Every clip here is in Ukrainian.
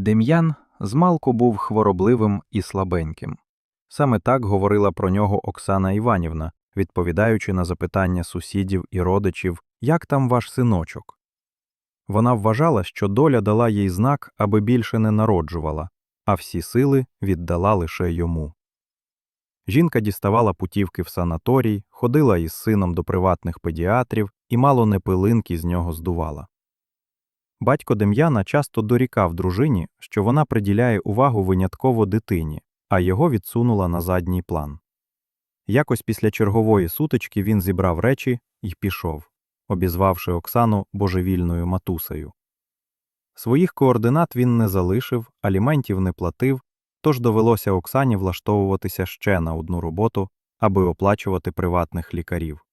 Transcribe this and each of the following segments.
Дем'ян змалку був хворобливим і слабеньким. Саме так говорила про нього Оксана Іванівна, відповідаючи на запитання сусідів і родичів, як там ваш синочок. Вона вважала, що доля дала їй знак, аби більше не народжувала, а всі сили віддала лише йому. Жінка діставала путівки в санаторій, ходила із сином до приватних педіатрів і мало не пилинки з нього здувала. Батько Дем'яна часто дорікав дружині, що вона приділяє увагу винятково дитині, а його відсунула на задній план. Якось після чергової сутички він зібрав речі і пішов, обізвавши Оксану божевільною матусею. Своїх координат він не залишив, аліментів не платив, тож довелося Оксані влаштовуватися ще на одну роботу, аби оплачувати приватних лікарів.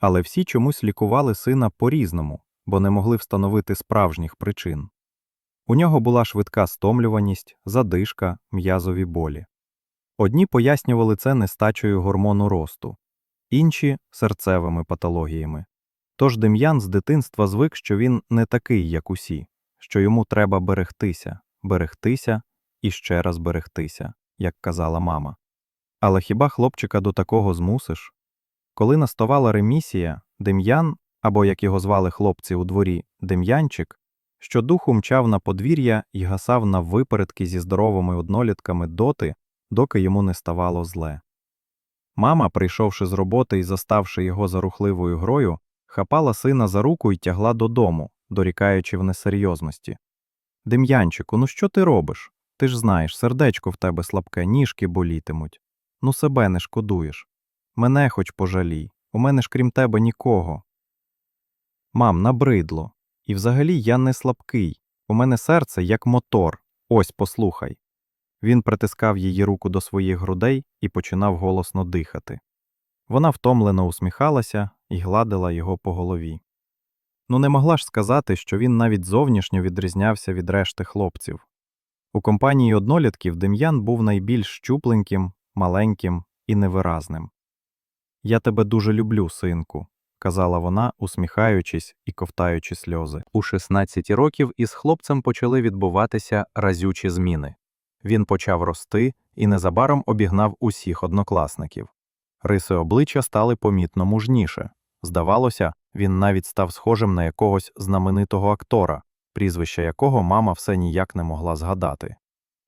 Але всі чомусь лікували сина по-різному, бо не могли встановити справжніх причин. У нього була швидка стомлюваність, задишка, м'язові болі. Одні пояснювали це нестачею гормону росту, інші серцевими патологіями. Тож Дем'ян з дитинства звик, що він не такий, як усі, що йому треба берегтися, берегтися і ще раз берегтися, як казала мама. Але хіба хлопчика до такого змусиш? Коли наставала ремісія, Дем'ян, або як його звали хлопці у дворі, Дем'янчик, щодуху мчав на подвір'я і гасав на випередки зі здоровими однолітками доти, доки йому не ставало зле. Мама, прийшовши з роботи і заставши його за рухливою грою, хапала сина за руку і тягла додому, дорікаючи в несерйозності. Дем'янчику, ну що ти робиш? Ти ж знаєш, сердечко в тебе слабке, ніжки болітимуть. Ну себе не шкодуєш. Мене хоч пожалій, у мене ж крім тебе нікого. Мам, набридло. І взагалі я не слабкий. У мене серце як мотор. Ось послухай. Він притискав її руку до своїх грудей і починав голосно дихати. Вона втомлено усміхалася і гладила його по голові. Ну, не могла ж сказати, що він навіть зовнішньо відрізнявся від решти хлопців. У компанії однолітків Дем'ян був найбільш щупленьким, маленьким і невиразним. Я тебе дуже люблю, синку, казала вона, усміхаючись і ковтаючи сльози. У 16 років із хлопцем почали відбуватися разючі зміни. Він почав рости і незабаром обігнав усіх однокласників. Риси обличчя стали помітно мужніше. Здавалося, він навіть став схожим на якогось знаменитого актора, прізвище якого мама все ніяк не могла згадати.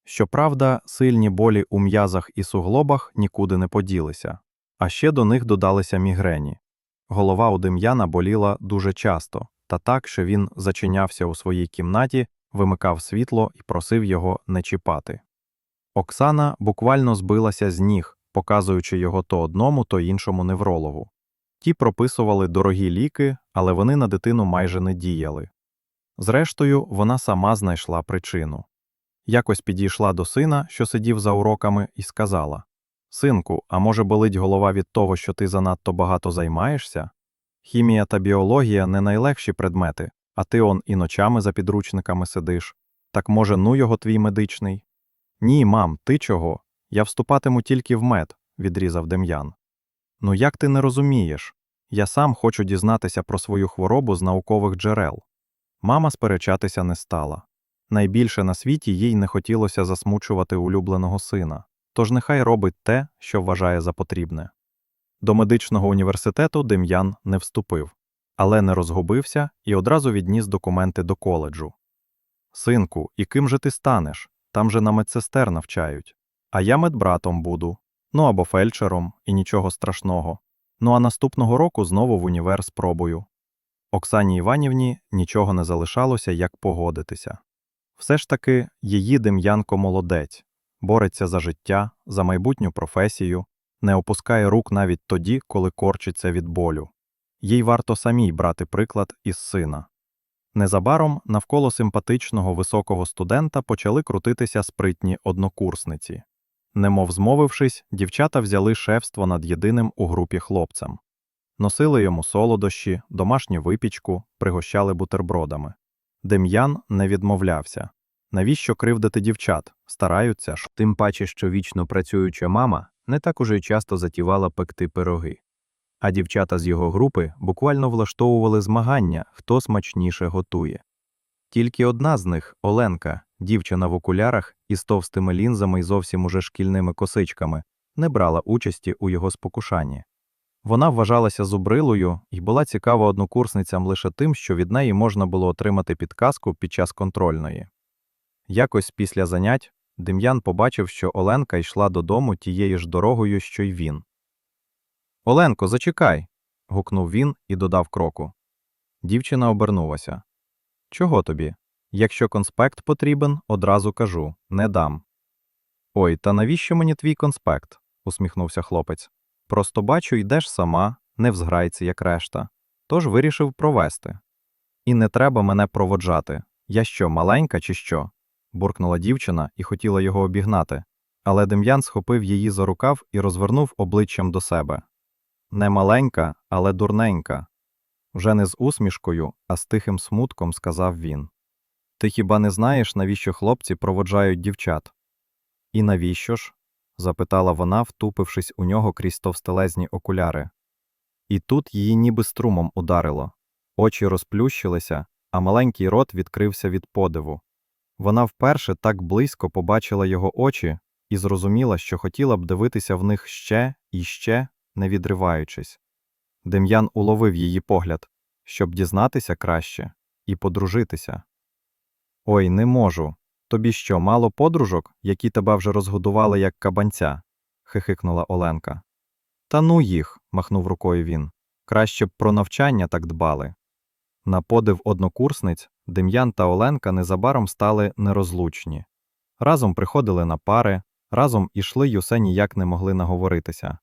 Щоправда, сильні болі у м'язах і суглобах нікуди не поділися, а ще до них додалися мігрені. Голова у Дем'яна боліла дуже часто, та так, що він зачинявся у своїй кімнаті, вимикав світло і просив його не чіпати. Оксана буквально збилася з ніг, показуючи його то одному, то іншому неврологу. Ті прописували дорогі ліки, але вони на дитину майже не діяли. Зрештою, вона сама знайшла причину. Якось підійшла до сина, що сидів за уроками, і сказала Синку, а може болить голова від того, що ти занадто багато займаєшся? Хімія та біологія не найлегші предмети, а ти он і ночами за підручниками сидиш. Так може, ну його твій медичний? Ні, мам, ти чого? Я вступатиму тільки в мед, відрізав Дем'ян. Ну як ти не розумієш? Я сам хочу дізнатися про свою хворобу з наукових джерел. Мама сперечатися не стала. Найбільше на світі їй не хотілося засмучувати улюбленого сина, тож нехай робить те, що вважає за потрібне. До медичного університету Дем'ян не вступив, але не розгубився і одразу відніс документи до коледжу. Синку, і ким же ти станеш? Там же на медсестер навчають. А я медбратом буду, ну або фельдшером, і нічого страшного. Ну а наступного року знову в універ спробую. Оксані Іванівні нічого не залишалося, як погодитися. Все ж таки, її Дем'янко молодець, бореться за життя, за майбутню професію, не опускає рук навіть тоді, коли корчиться від болю. Їй варто самій брати приклад із сина. Незабаром навколо симпатичного високого студента почали крутитися спритні однокурсниці. Немов змовившись, дівчата взяли шефство над єдиним у групі хлопцем. Носили йому солодощі, домашню випічку, пригощали бутербродами. Дем'ян не відмовлявся. Навіщо кривдити дівчат? Стараються ж. Тим паче, що вічно працююча мама не так уже й часто затівала пекти пироги. А дівчата з його групи буквально влаштовували змагання, хто смачніше готує. Тільки одна з них, Оленка, Дівчина в окулярах із товстими лінзами і зовсім уже шкільними косичками не брала участі у його спокушанні. Вона вважалася зубрилою і була цікава однокурсницям лише тим, що від неї можна було отримати підказку під час контрольної. Якось після занять Дем'ян побачив, що Оленка йшла додому тією ж дорогою, що й він. Оленко, зачекай. гукнув він і додав кроку. Дівчина обернулася. Чого тобі? Якщо конспект потрібен, одразу кажу не дам. Ой, та навіщо мені твій конспект? усміхнувся хлопець. Просто бачу, йдеш сама, не в зграйці, як решта. Тож вирішив провести. І не треба мене проводжати. Я що, маленька чи що? Буркнула дівчина і хотіла його обігнати, але Дем'ян схопив її за рукав і розвернув обличчям до себе. Не маленька, але дурненька. Вже не з усмішкою, а з тихим смутком сказав він. Ти хіба не знаєш, навіщо хлопці проводжають дівчат? І навіщо ж? запитала вона, втупившись у нього крізь товстелезні окуляри. І тут її ніби струмом ударило. Очі розплющилися, а маленький рот відкрився від подиву. Вона вперше так близько побачила його очі і зрозуміла, що хотіла б дивитися в них ще і ще, не відриваючись. Дем'ян уловив її погляд, щоб дізнатися краще і подружитися. Ой, не можу. Тобі що, мало подружок, які тебе вже розгодували як кабанця? хихикнула Оленка. Та ну їх, махнув рукою він. Краще б про навчання так дбали. На подив однокурсниць Дем'ян та Оленка незабаром стали нерозлучні. Разом приходили на пари, разом ішли й усе ніяк не могли наговоритися.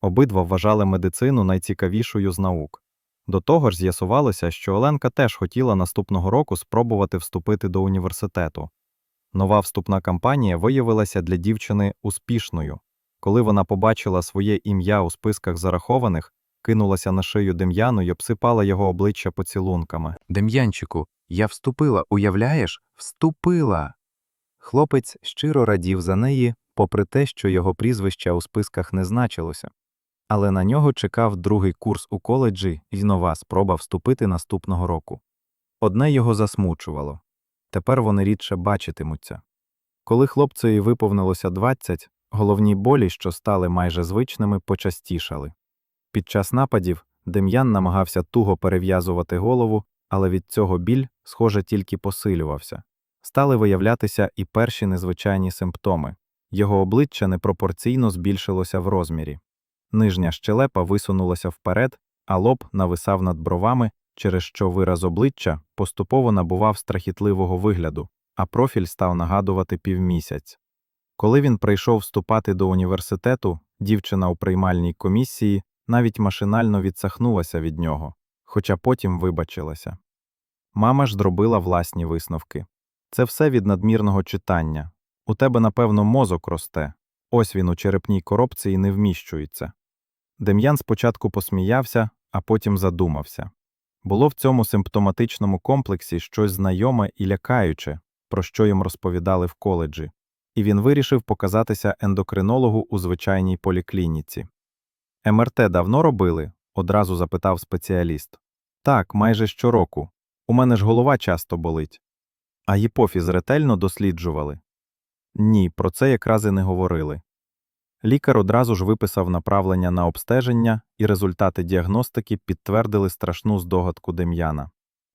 Обидва вважали медицину найцікавішою з наук. До того ж з'ясувалося, що Оленка теж хотіла наступного року спробувати вступити до університету. Нова вступна кампанія виявилася для дівчини успішною. Коли вона побачила своє ім'я у списках зарахованих, кинулася на шию Дем'яну й обсипала його обличчя поцілунками. Дем'янчику, я вступила, уявляєш? Вступила. Хлопець щиро радів за неї, попри те, що його прізвища у списках не значилося. Але на нього чекав другий курс у коледжі і нова спроба вступити наступного року. Одне його засмучувало тепер вони рідше бачитимуться. Коли хлопцеві виповнилося 20, головні болі, що стали майже звичними, почастішали. Під час нападів Дем'ян намагався туго перев'язувати голову, але від цього біль, схоже, тільки посилювався. Стали виявлятися і перші незвичайні симптоми. Його обличчя непропорційно збільшилося в розмірі. Нижня щелепа висунулася вперед, а лоб нависав над бровами, через що вираз обличчя поступово набував страхітливого вигляду, а профіль став нагадувати півмісяць. Коли він прийшов вступати до університету, дівчина у приймальній комісії навіть машинально відсахнулася від нього, хоча потім вибачилася. Мама ж зробила власні висновки. Це все від надмірного читання. У тебе, напевно, мозок росте. Ось він у черепній коробці і не вміщується. Дем'ян спочатку посміявся, а потім задумався. Було в цьому симптоматичному комплексі щось знайоме і лякаюче, про що їм розповідали в коледжі, і він вирішив показатися ендокринологу у звичайній поліклініці. МРТ давно робили? Одразу запитав спеціаліст. Так, майже щороку. У мене ж голова часто болить. А гіпофіз ретельно досліджували? Ні, про це якраз і не говорили. Лікар одразу ж виписав направлення на обстеження, і результати діагностики підтвердили страшну здогадку Дем'яна.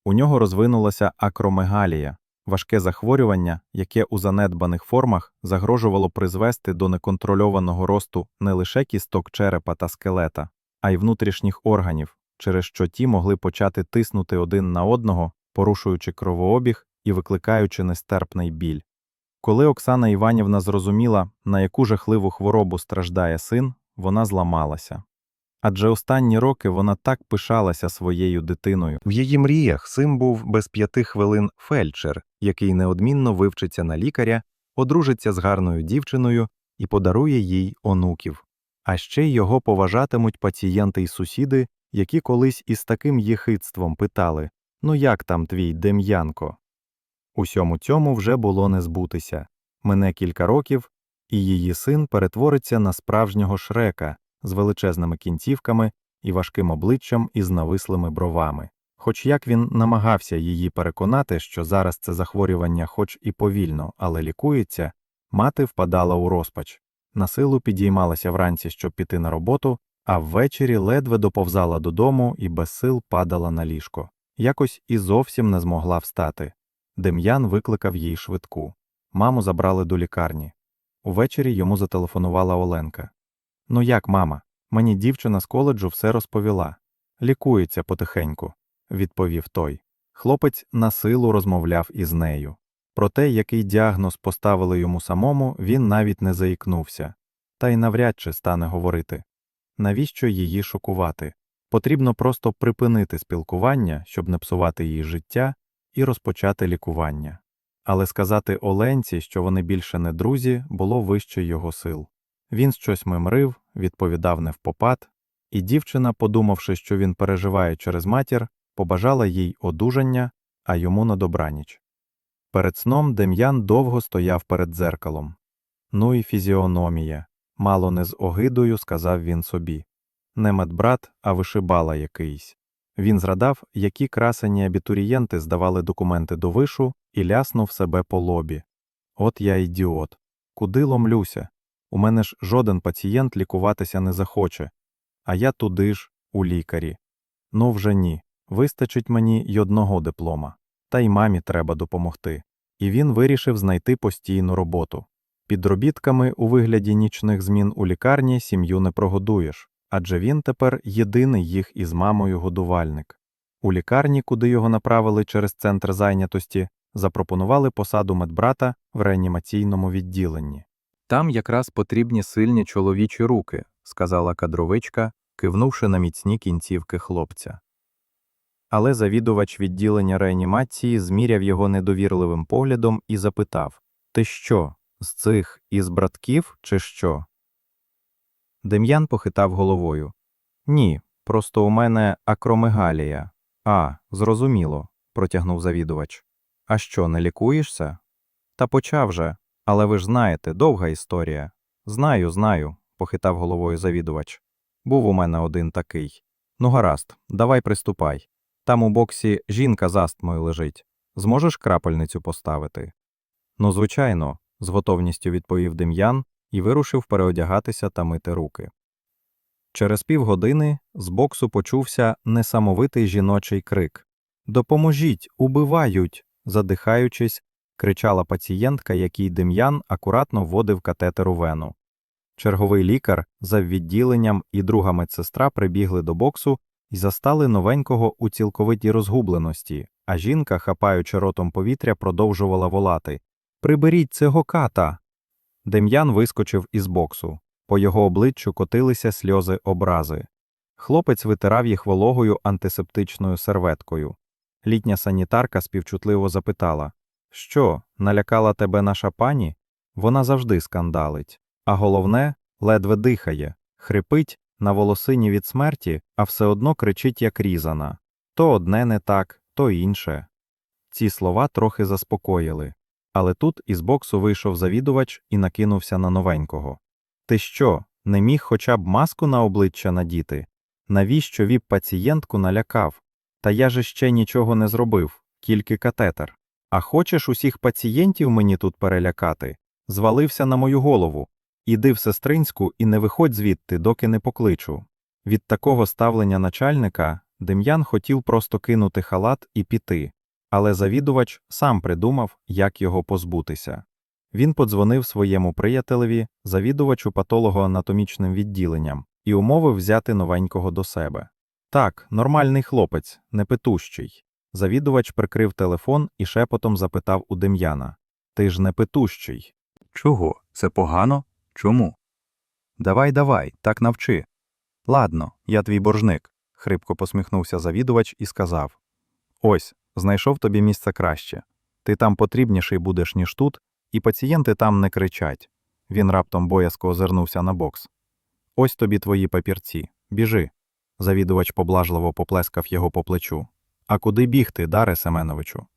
У нього розвинулася акромегалія, важке захворювання, яке у занедбаних формах загрожувало призвести до неконтрольованого росту не лише кісток черепа та скелета, а й внутрішніх органів, через що ті могли почати тиснути один на одного, порушуючи кровообіг і викликаючи нестерпний біль. Коли Оксана Іванівна зрозуміла, на яку жахливу хворобу страждає син, вона зламалася. Адже останні роки вона так пишалася своєю дитиною. В її мріях син був без п'яти хвилин фельдшер, який неодмінно вивчиться на лікаря, одружиться з гарною дівчиною і подарує їй онуків. А ще його поважатимуть пацієнти й сусіди, які колись із таким єхидством питали Ну як там твій Дем'янко? Усьому цьому вже було не збутися. Мине кілька років, і її син перетвориться на справжнього шрека з величезними кінцівками і важким обличчям із навислими бровами. Хоч як він намагався її переконати, що зараз це захворювання хоч і повільно, але лікується, мати впадала у розпач. На силу підіймалася вранці, щоб піти на роботу, а ввечері ледве доповзала додому і без сил падала на ліжко. Якось і зовсім не змогла встати. Дем'ян викликав їй швидку. Маму забрали до лікарні. Увечері йому зателефонувала Оленка. Ну як, мама? Мені дівчина з коледжу все розповіла. Лікується потихеньку, відповів той. Хлопець на силу розмовляв із нею. Про те, який діагноз поставили йому самому, він навіть не заікнувся, та й навряд чи стане говорити. Навіщо її шокувати? Потрібно просто припинити спілкування, щоб не псувати її життя, і розпочати лікування. Але сказати Оленці, що вони більше не друзі, було вище його сил. Він щось мимрив, відповідав невпопад, і дівчина, подумавши, що він переживає через матір, побажала їй одужання, а йому на добраніч. Перед сном Дем'ян довго стояв перед дзеркалом. Ну і фізіономія. Мало не з огидою сказав він собі. Не медбрат, а вишибала якийсь. Він зрадав, які красені абітурієнти здавали документи до вишу і ляснув себе по лобі. От я ідіот. Куди ломлюся? У мене ж жоден пацієнт лікуватися не захоче. А я туди ж, у лікарі. Ну вже ні. Вистачить мені й одного диплома. Та й мамі треба допомогти. І він вирішив знайти постійну роботу. Підробітками у вигляді нічних змін у лікарні сім'ю не прогодуєш, адже він тепер єдиний їх із мамою годувальник. У лікарні, куди його направили через центр зайнятості, запропонували посаду медбрата в реанімаційному відділенні. Там якраз потрібні сильні чоловічі руки, сказала кадровичка, кивнувши на міцні кінцівки хлопця. Але завідувач відділення реанімації зміряв його недовірливим поглядом і запитав Ти що, з цих із братків, чи що? Дем'ян похитав головою. Ні, просто у мене акромегалія. А, зрозуміло, протягнув завідувач. А що, не лікуєшся? Та почав же. Але ви ж знаєте, довга історія. Знаю, знаю, похитав головою завідувач. Був у мене один такий. Ну, гаразд, давай приступай. Там у боксі жінка з астмою лежить. Зможеш крапельницю поставити? Ну, звичайно, з готовністю відповів Дем'ян і вирушив переодягатися та мити руки. Через півгодини з боксу почувся несамовитий жіночий крик Допоможіть, убивають. задихаючись, кричала пацієнтка, якій Дем'ян акуратно вводив катетер у вену. Черговий лікар за відділенням і друга медсестра прибігли до боксу і застали новенького у цілковитій розгубленості, а жінка, хапаючи ротом повітря, продовжувала волати Приберіть цього ката. Дем'ян вискочив із боксу. По його обличчю котилися сльози образи. Хлопець витирав їх вологою антисептичною серветкою. Літня санітарка співчутливо запитала Що, налякала тебе наша пані? Вона завжди скандалить. А головне, ледве дихає, хрипить на волосині від смерті, а все одно кричить, як різана. То одне не так, то інше. Ці слова трохи заспокоїли. Але тут із боксу вийшов завідувач і накинувся на новенького. Ти що, не міг хоча б маску на обличчя надіти? Навіщо віп пацієнтку налякав? Та я же ще нічого не зробив, тільки катетер. А хочеш усіх пацієнтів мені тут перелякати? Звалився на мою голову. Іди в сестринську і не виходь звідти, доки не покличу. Від такого ставлення начальника Дем'ян хотів просто кинути халат і піти, але завідувач сам придумав, як його позбутися. Він подзвонив своєму приятелеві, завідувачу патологоанатомічним відділенням, і умовив взяти новенького до себе. Так, нормальний хлопець, непитущий. Завідувач прикрив телефон і шепотом запитав у Дем'яна Ти ж не питущий. Чого? Це погано? Чому? Давай, давай, так навчи. Ладно, я твій боржник, хрипко посміхнувся завідувач і сказав. Ось, знайшов тобі місце краще. Ти там потрібніший будеш, ніж тут, і пацієнти там не кричать. Він раптом боязко озирнувся на бокс. Ось тобі твої папірці. Біжи. Завідувач поблажливо поплескав його по плечу. А куди бігти, Даре Семеновичу?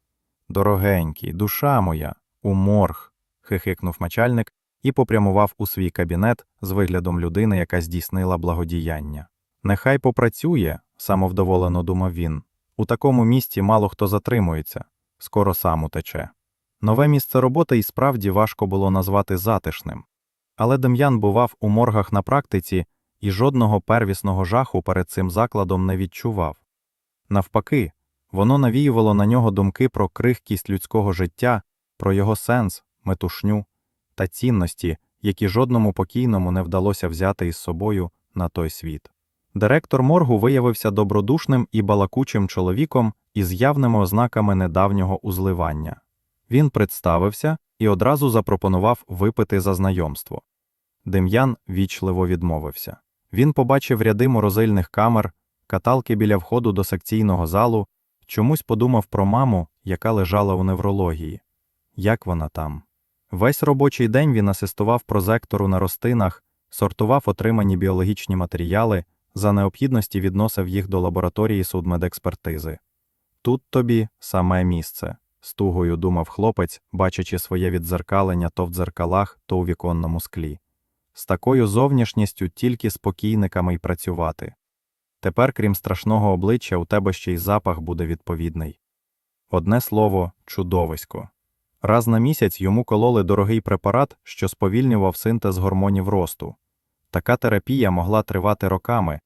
Дорогенький, душа моя, у морг. хихикнув начальник і попрямував у свій кабінет з виглядом людини, яка здійснила благодіяння. Нехай попрацює, самовдоволено думав він, У такому місті мало хто затримується, скоро сам утече. Нове місце роботи і справді важко було назвати затишним. Але Дем'ян бував у моргах на практиці і жодного первісного жаху перед цим закладом не відчував. Навпаки, воно навіювало на нього думки про крихкість людського життя, про його сенс, метушню та цінності, які жодному покійному не вдалося взяти із собою на той світ. Директор моргу виявився добродушним і балакучим чоловіком із явними ознаками недавнього узливання. Він представився і одразу запропонував випити за знайомство. Дем'ян вічливо відмовився. Він побачив ряди морозильних камер, каталки біля входу до секційного залу, чомусь подумав про маму, яка лежала у неврології. Як вона там? Весь робочий день він асистував прозектору на ростинах, сортував отримані біологічні матеріали, за необхідності відносив їх до лабораторії судмедекспертизи. Тут тобі саме місце, з тугою думав хлопець, бачачи своє віддзеркалення то в дзеркалах, то у віконному склі. З такою зовнішністю тільки з покійниками й працювати. Тепер, крім страшного обличчя, у тебе ще й запах буде відповідний. Одне слово чудовисько. Раз на місяць йому кололи дорогий препарат, що сповільнював синтез гормонів росту. Така терапія могла тривати роками,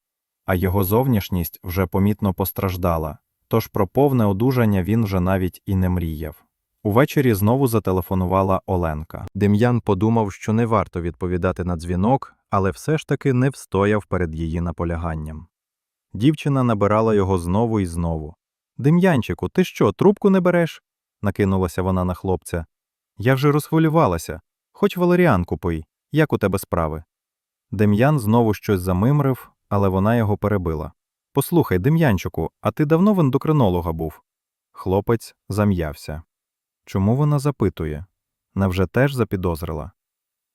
а його зовнішність вже помітно постраждала, тож про повне одужання він вже навіть і не мріяв. Увечері знову зателефонувала Оленка. Дем'ян подумав, що не варто відповідати на дзвінок, але все ж таки не встояв перед її наполяганням. Дівчина набирала його знову і знову. Дем'янчику, ти що, трубку не береш? Накинулася вона на хлопця. Я вже розхвилювалася. Хоч валеріанку пий. Як у тебе справи? Дем'ян знову щось замимрив, але вона його перебила. Послухай, Дем'янчику, а ти давно в ендокринолога був? Хлопець зам'явся. Чому вона запитує? Невже теж запідозрила?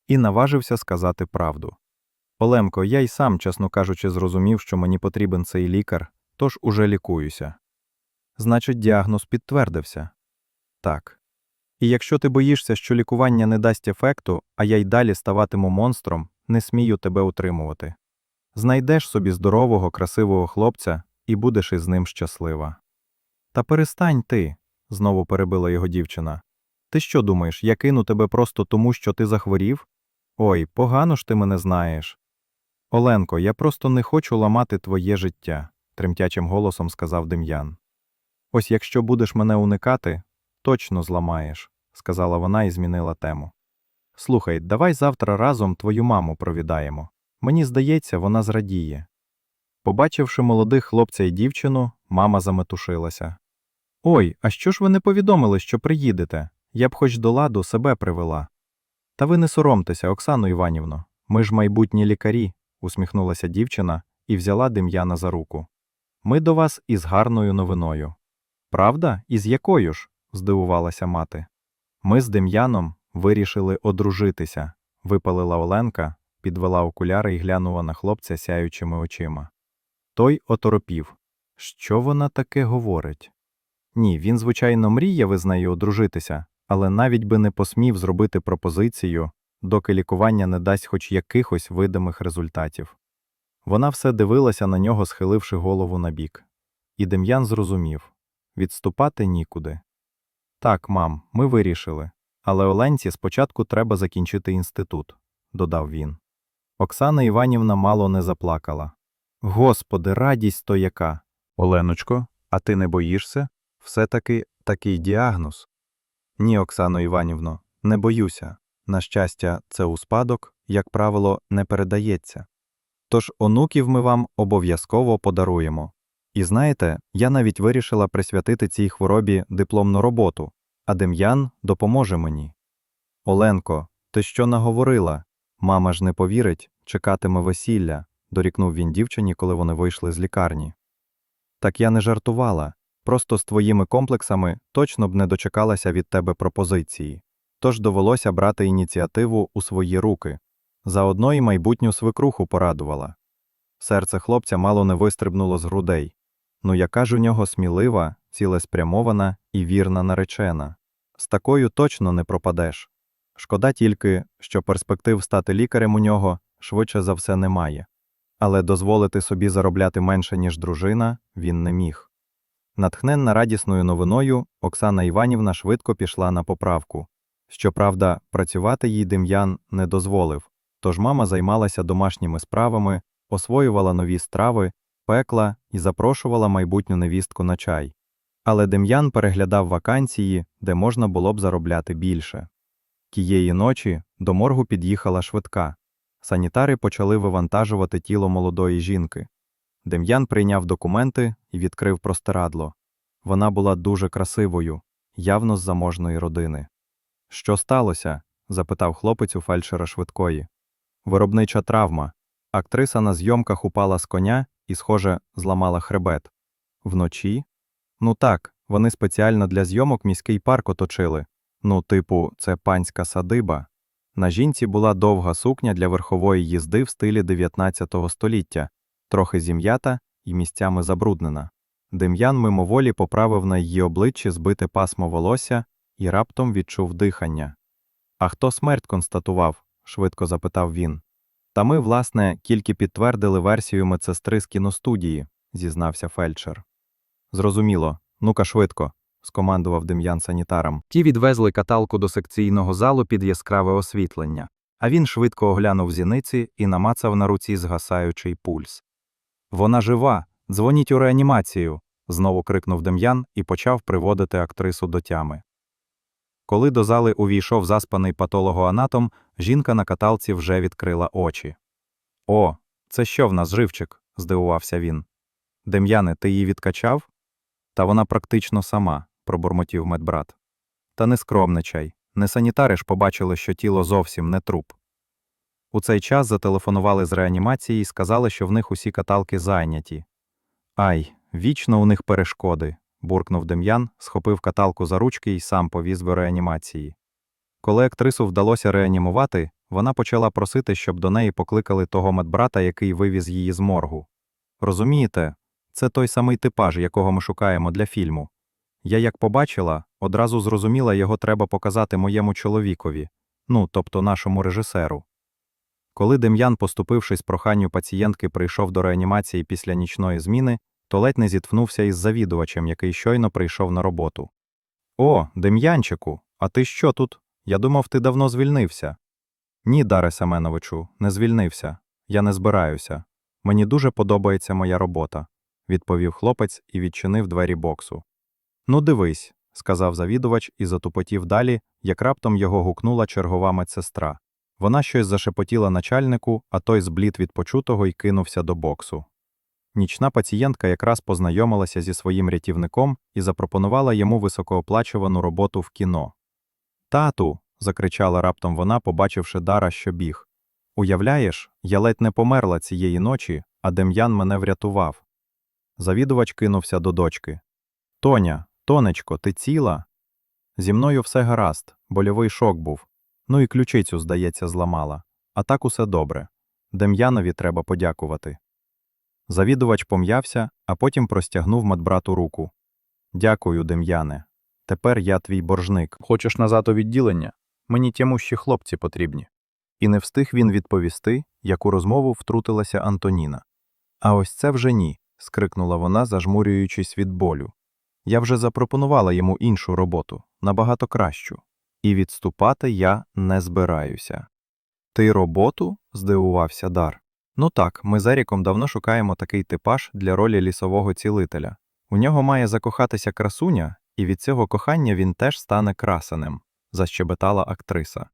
І наважився сказати правду. Олемко, я й сам, чесно кажучи, зрозумів, що мені потрібен цей лікар, тож уже лікуюся. Значить, діагноз підтвердився. Так. І якщо ти боїшся, що лікування не дасть ефекту, а я й далі ставатиму монстром, не смію тебе утримувати. Знайдеш собі здорового, красивого хлопця і будеш із ним щаслива. Та перестань ти, знову перебила його дівчина. Ти що думаєш, я кину тебе просто тому, що ти захворів? Ой, погано ж ти мене знаєш. Оленко, я просто не хочу ламати твоє життя, тремтячим голосом сказав Дем'ян. Ось якщо будеш мене уникати, точно зламаєш, сказала вона і змінила тему. Слухай, давай завтра разом твою маму провідаємо. Мені здається, вона зрадіє. Побачивши молодих хлопця і дівчину, мама заметушилася. Ой, а що ж ви не повідомили, що приїдете? Я б хоч до ладу себе привела. Та ви не соромтеся, Оксано Іванівно. Ми ж майбутні лікарі, усміхнулася дівчина і взяла Дем'яна за руку. Ми до вас із гарною новиною. Правда? І з якою ж? Здивувалася мати. Ми з Дем'яном вирішили одружитися, випалила Оленка, підвела окуляри і глянула на хлопця сяючими очима. Той оторопів. Що вона таке говорить? Ні, він, звичайно, мріяв із нею одружитися, але навіть би не посмів зробити пропозицію, доки лікування не дасть хоч якихось видимих результатів. Вона все дивилася на нього, схиливши голову набік. І Дем'ян зрозумів відступати нікуди. Так, мам, ми вирішили. Але Оленці спочатку треба закінчити інститут, додав він. Оксана Іванівна мало не заплакала. Господи, радість то яка! Оленочко, а ти не боїшся? Все-таки такий діагноз. Ні, Оксано Іванівно, не боюся. На щастя, це у спадок, як правило, не передається. Тож онуків ми вам обов'язково подаруємо. І знаєте, я навіть вирішила присвятити цій хворобі дипломну роботу, а Дем'ян допоможе мені. Оленко, ти що наговорила? Мама ж не повірить, чекатиме весілля, дорікнув він дівчині, коли вони вийшли з лікарні. Так я не жартувала. Просто з твоїми комплексами точно б не дочекалася від тебе пропозиції. Тож довелося брати ініціативу у свої руки. Заодно і майбутню свекруху порадувала. Серце хлопця мало не вистрибнуло з грудей. Ну яка ж у нього смілива, цілеспрямована і вірна наречена. З такою точно не пропадеш. Шкода тільки, що перспектив стати лікарем у нього швидше за все немає. Але дозволити собі заробляти менше, ніж дружина, він не міг. Натхненна радісною новиною, Оксана Іванівна швидко пішла на поправку. Щоправда, працювати їй Дем'ян не дозволив, тож мама займалася домашніми справами, освоювала нові страви, пекла і запрошувала майбутню невістку на чай. Але Дем'ян переглядав вакансії, де можна було б заробляти більше. Тієї ночі до моргу під'їхала швидка. Санітари почали вивантажувати тіло молодої жінки. Дем'ян прийняв документи і відкрив простирадло. Вона була дуже красивою, явно з заможної родини. Що сталося? запитав хлопець у фельдшера швидкої. Виробнича травма. Актриса на зйомках упала з коня і, схоже, зламала хребет. Вночі? Ну так, вони спеціально для зйомок міський парк оточили. Ну, типу, це панська садиба. На жінці була довга сукня для верхової їзди в стилі 19 століття, трохи зім'ята і місцями забруднена. Дем'ян мимоволі поправив на її обличчі збите пасмо волосся і раптом відчув дихання. А хто смерть констатував? швидко запитав він. Та ми, власне, тільки підтвердили версію медсестри з кіностудії, зізнався фельдшер. Зрозуміло, ну-ка швидко, скомандував Дем'ян санітарам. Ті відвезли каталку до секційного залу під яскраве освітлення, а він швидко оглянув зіниці і намацав на руці згасаючий пульс. Вона жива, дзвоніть у реанімацію. знову крикнув Дем'ян і почав приводити актрису до тями. Коли до зали увійшов заспаний патологоанатом, жінка на каталці вже відкрила очі. О, це що в нас живчик? здивувався він. Дем'яне, ти її відкачав? Та вона практично сама, пробурмотів медбрат. Та не скромничай, не санітари ж побачили, що тіло зовсім не труп. У цей час зателефонували з реанімації і сказали, що в них усі каталки зайняті. Ай, вічно у них перешкоди, буркнув Дем'ян, схопив каталку за ручки і сам повіз до реанімації. Коли актрису вдалося реанімувати, вона почала просити, щоб до неї покликали того медбрата, який вивіз її з моргу. Розумієте, це той самий типаж, якого ми шукаємо для фільму. Я як побачила, одразу зрозуміла, його треба показати моєму чоловікові, ну, тобто нашому режисеру. Коли Дем'ян, поступившись проханню пацієнтки, прийшов до реанімації після нічної зміни, то ледь не зіткнувся із завідувачем, який щойно прийшов на роботу. О, Дем'янчику, а ти що тут? Я думав, ти давно звільнився. Ні, Даре Семеновичу, не звільнився. Я не збираюся. Мені дуже подобається моя робота, відповів хлопець і відчинив двері боксу. Ну, дивись, сказав завідувач і затупотів далі, як раптом його гукнула чергова медсестра. Вона щось зашепотіла начальнику, а той зблід від почутого й кинувся до боксу. Нічна пацієнтка якраз познайомилася зі своїм рятівником і запропонувала йому високооплачувану роботу в кіно. Тату. закричала раптом вона, побачивши Дара, що біг. Уявляєш, я ледь не померла цієї ночі, а Дем'ян мене врятував. Завідувач кинувся до дочки. Тоня, тонечко, ти ціла? Зі мною все гаразд, больовий шок був. Ну і ключицю, здається, зламала. А так усе добре. Дем'янові треба подякувати. Завідувач пом'явся, а потім простягнув медбрату руку. Дякую, Дем'яне. Тепер я твій боржник. Хочеш назад у відділення? Мені тямущі хлопці потрібні. І не встиг він відповісти, як у розмову втрутилася Антоніна. А ось це вже ні, скрикнула вона, зажмурюючись від болю. Я вже запропонувала йому іншу роботу, набагато кращу. І відступати я не збираюся. Ти роботу? здивувався Дар. Ну так, ми з Еріком давно шукаємо такий типаж для ролі лісового цілителя. У нього має закохатися красуня, і від цього кохання він теж стане красенем, защебетала актриса.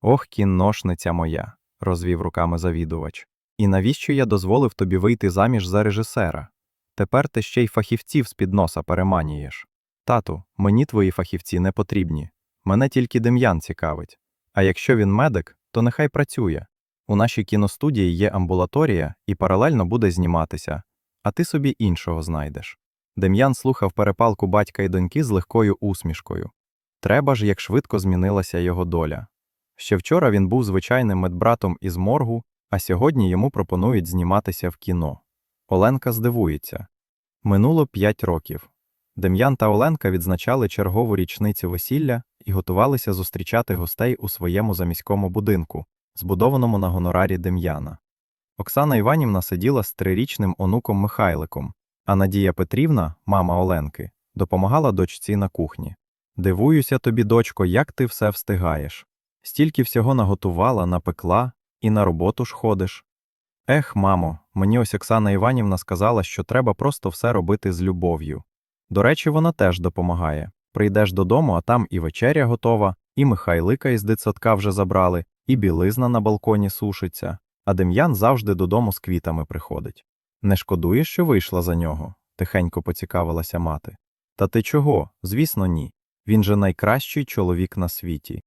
Ох, кінношниця моя, розвів руками завідувач. І навіщо я дозволив тобі вийти заміж за режисера? Тепер ти ще й фахівців з-під носа переманієш. Тату, мені твої фахівці не потрібні. Мене тільки Дем'ян цікавить. А якщо він медик, то нехай працює. У нашій кіностудії є амбулаторія і паралельно буде зніматися, а ти собі іншого знайдеш. Дем'ян слухав перепалку батька і доньки з легкою усмішкою. Треба ж, як швидко змінилася його доля. Ще вчора він був звичайним медбратом із моргу, а сьогодні йому пропонують зніматися в кіно. Оленка здивується. Минуло п'ять років. Дем'ян та Оленка відзначали чергову річницю весілля і готувалися зустрічати гостей у своєму заміському будинку, збудованому на гонорарі Дем'яна. Оксана Іванівна сиділа з трирічним онуком Михайликом, А Надія Петрівна, мама Оленки, допомагала дочці на кухні. Дивуюся тобі, дочко, як ти все встигаєш. Стільки всього наготувала, напекла і на роботу ж ходиш. Ех, мамо, мені ось Оксана Іванівна сказала, що треба просто все робити з любов'ю. До речі, вона теж допомагає. Прийдеш додому, а там і вечеря готова, і Михайлика із дитсадка вже забрали, і білизна на балконі сушиться, а Дем'ян завжди додому з квітами приходить. Не шкодуєш, що вийшла за нього? тихенько поцікавилася мати. Та ти чого? Звісно, ні. Він же найкращий чоловік на світі.